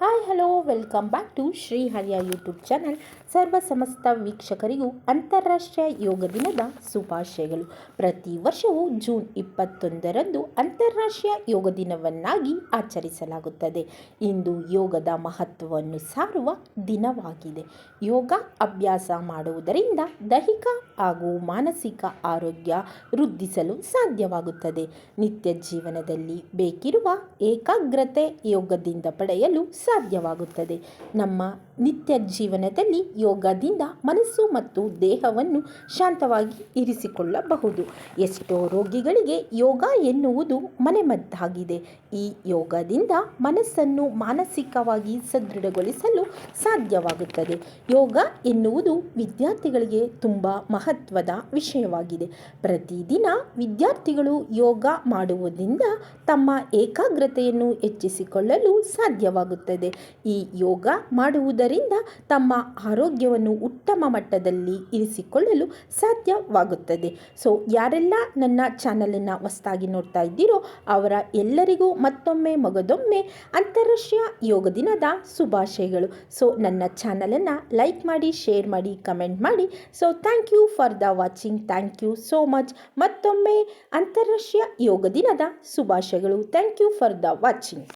Hi hello welcome back to Shri ಹರಿಯ YouTube channel ಸರ್ವ ಸಮಸ್ತ ವೀಕ್ಷಕರಿಗೂ ಅಂತಾರಾಷ್ಟ್ರೀಯ ಯೋಗ ದಿನದ ಶುಭಾಶಯಗಳು. ಪ್ರತಿ ವರ್ಷವೂ ಜೂನ್ ಇಪ್ಪತ್ತೊಂದರಂದು ಅಂತಾರಾಷ್ಟ್ರೀಯ ಯೋಗ ದಿನವನ್ನಾಗಿ ಆಚರಿಸಲಾಗುತ್ತದೆ. ಇಂದು ಯೋಗದ ಮಹತ್ವವನ್ನು ಸಾರುವ ದಿನವಾಗಿದೆ. ಯೋಗ ಅಭ್ಯಾಸ ಮಾಡುವುದರಿಂದ ದೈಹಿಕ ಹಾಗೂ ಮಾನಸಿಕ ಆರೋಗ್ಯ ವೃದ್ಧಿಸಲು ಸಾಧ್ಯವಾಗುತ್ತದೆ. ನಿತ್ಯ ಜೀವನದಲ್ಲಿ ಬೇಕಿರುವ ಏಕಾಗ್ರತೆ ಯೋಗದಿಂದ ಪಡೆಯಲು ಸಾಧ್ಯವಾಗುತ್ತದೆ ನಮ್ಮ ನಿತ್ಯ ಜೀವನದಲ್ಲಿ ಯೋಗದಿಂದ ಮನಸ್ಸು ಮತ್ತು ದೇಹವನ್ನು ಶಾಂತವಾಗಿ ಇರಿಸಿಕೊಳ್ಳಬಹುದು. ಎಷ್ಟೋ ರೋಗಿಗಳಿಗೆ ಯೋಗ ಎನ್ನುವುದು ಮನೆಮದ್ದಾಗಿದೆ. ಈ ಯೋಗದಿಂದ ಮನಸ್ಸನ್ನು ಮಾನಸಿಕವಾಗಿ ಸದೃಢಗೊಳಿಸಲು ಸಾಧ್ಯವಾಗುತ್ತದೆ. ಯೋಗ ಎನ್ನುವುದು ವಿದ್ಯಾರ್ಥಿಗಳಿಗೆ ತುಂಬ ಮಹತ್ವದ ವಿಷಯವಾಗಿದೆ. ಪ್ರತಿದಿನ ವಿದ್ಯಾರ್ಥಿಗಳು ಯೋಗ ಮಾಡುವುದರಿಂದ ತಮ್ಮ ಏಕಾಗ್ರತೆಯನ್ನು ಹೆಚ್ಚಿಸಿಕೊಳ್ಳಲು ಸಾಧ್ಯವಾಗುತ್ತದೆ. ಈ ಯೋಗ ಮಾಡುವುದರಿಂದ ತಮ್ಮ ಆರೋಗ್ಯವನ್ನು ಉತ್ತಮ ಮಟ್ಟದಲ್ಲಿ ಇರಿಸಿಕೊಳ್ಳಲು ಸಾಧ್ಯವಾಗುತ್ತದೆ. ಸೊ ಯಾರೆಲ್ಲ ನನ್ನ ಚಾನಲನ್ನು ಹೊಸದಾಗಿ ನೋಡ್ತಾ ಇದ್ದೀರೋ, ಅವರ ಎಲ್ಲರಿಗೂ ಮತ್ತೊಮ್ಮೆ ಮಗದೊಮ್ಮೆ ಅಂತಾರಾಷ್ಟ್ರೀಯ ಯೋಗ ದಿನದ ಶುಭಾಶಯಗಳು. ಸೊ ನನ್ನ ಚಾನಲನ್ನು ಲೈಕ್ ಮಾಡಿ, ಶೇರ್ ಮಾಡಿ, ಕಮೆಂಟ್ ಮಾಡಿ. So thank you for the watching thank you so much ಮತ್ತೊಮ್ಮೆ ಅಂತಾರಾಷ್ಟ್ರೀಯ ಯೋಗ ದಿನದ ಶುಭಾಶಯಗಳು. Thank you for the watching